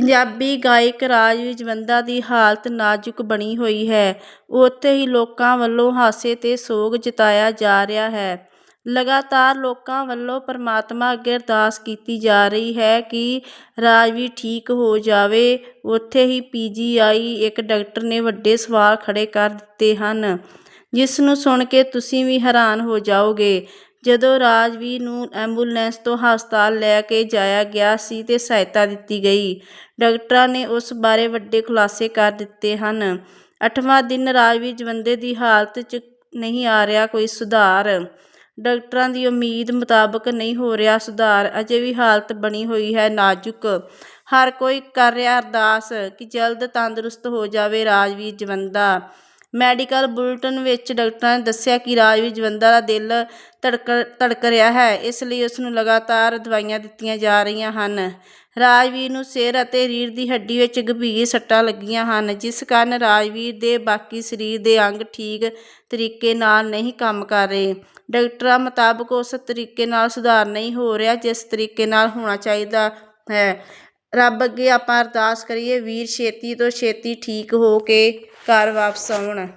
ਪੰਜਾਬੀ ਗਾਇਕ ਰਾਜ ਰਾਜਵੀਰ ਜਵੰਦਾ ਦੀ ਹਾਲਤ ਨਾਜ਼ੁਕ ਬਣੀ ਹੋਈ ਹੈ। ਉੱਥੇ ਹੀ ਲੋਕਾਂ ਵੱਲੋਂ ਹਾਸੇ ਤੇ ਸੋਗ ਜਤਾਇਆ ਜਾ ਰਿਹਾ ਹੈ। ਲਗਾਤਾਰ ਲੋਕਾਂ ਵੱਲੋਂ ਪਰਮਾਤਮਾ ਅੱਗੇ ਅਰਦਾਸ ਕੀਤੀ ਜਾ ਰਹੀ ਹੈ ਕਿ ਰਾਜਵੀਰ ਠੀਕ ਹੋ ਜਾਵੇ। ਉੱਥੇ ਹੀ ਪੀਜੀਆਈ ਇੱਕ ਡਾਕਟਰ ਨੇ ਵੱਡੇ ਸਵਾਲ ਖੜੇ ਕਰ ਦਿੱਤੇ ਹਨ, ਜਿਸ ਨੂੰ ਸੁਣ ਕੇ ਤੁਸੀਂ ਵੀ ਹੈਰਾਨ ਹੋ ਜਾਓਗੇ। ਜਦੋਂ ਰਾਜਵੀਰ ਨੂੰ ਐਂਬੂਲੈਂਸ ਤੋਂ ਹਸਪਤਾਲ ਲੈ ਕੇ ਜਾਇਆ ਗਿਆ ਸੀ ਤੇ ਸਹਾਇਤਾ ਦਿੱਤੀ ਗਈ, ਡਾਕਟਰਾਂ ਨੇ ਉਸ ਬਾਰੇ ਵੱਡੇ ਖੁਲਾਸੇ ਕਰ ਦਿੱਤੇ ਹਨ। ਅੱਠਵਾਂ ਦਿਨ ਰਾਜਵੀਰ ਜਵੰਦੇ ਦੀ ਹਾਲਤ 'ਚ ਨਹੀਂ ਆ ਰਿਹਾ ਕੋਈ ਸੁਧਾਰ। ਡਾਕਟਰਾਂ ਦੀ ਉਮੀਦ ਮੁਤਾਬਕ ਨਹੀਂ ਹੋ ਰਿਹਾ ਸੁਧਾਰ, ਅਜੇ ਵੀ ਹਾਲਤ ਬਣੀ ਹੋਈ ਹੈ ਨਾਜ਼ੁਕ। ਹਰ ਕੋਈ ਕਰ ਰਿਹਾ ਅਰਦਾਸ ਕਿ ਜਲਦ ਤੰਦਰੁਸਤ ਹੋ ਜਾਵੇ ਰਾਜਵੀਰ ਜਵੰਦਾ। ਮੈਡੀਕਲ ਬੁਲੇਟਿਨ ਵਿੱਚ ਡਾਕਟਰਾਂ ਨੇ ਦੱਸਿਆ ਕਿ ਰਾਜਵੀਰ ਜਵੰਦਾ ਦਾ ਦਿਲ ਧੜਕ ਧੜਕ ਰਿਹਾ ਹੈ। ਇਸ ਲਈ ਉਸ ਨੂੰ ਲਗਾਤਾਰ ਦਵਾਈਆਂ ਦਿੱਤੀਆਂ ਜਾ ਰਹੀਆਂ ਹਨ। ਰਾਜਵੀਰ ਨੂੰ ਸਿਰ ਅਤੇ ਰੀੜ੍ਹ ਦੀ ਹੱਡੀ ਵਿੱਚ ਗੰਭੀਰ ਸੱਟਾਂ ਲੱਗੀਆਂ ਹਨ, ਜਿਸ ਕਾਰਨ ਰਾਜਵੀਰ ਦੇ ਬਾਕੀ ਸਰੀਰ ਦੇ ਅੰਗ ਠੀਕ ਤਰੀਕੇ ਨਾਲ ਨਹੀਂ ਕੰਮ ਕਰ ਰਹੇ। ਡਾਕਟਰਾਂ ਮੁਤਾਬਕ ਉਸ ਤਰੀਕੇ ਨਾਲ ਸੁਧਾਰ ਨਹੀਂ ਹੋ ਰਿਹਾ ਜਿਸ ਤਰੀਕੇ ਨਾਲ ਹੋਣਾ ਚਾਹੀਦਾ ਹੈ। ਰੱਬ ਅੱਗੇ ਆਪਾਂ ਅਰਦਾਸ ਕਰੀਏ, ਵੀਰ ਛੇਤੀ ਤੋਂ ਛੇਤੀ ਠੀਕ ਹੋ ਕੇ ਘਰ ਵਾਪਸ ਆਉਣ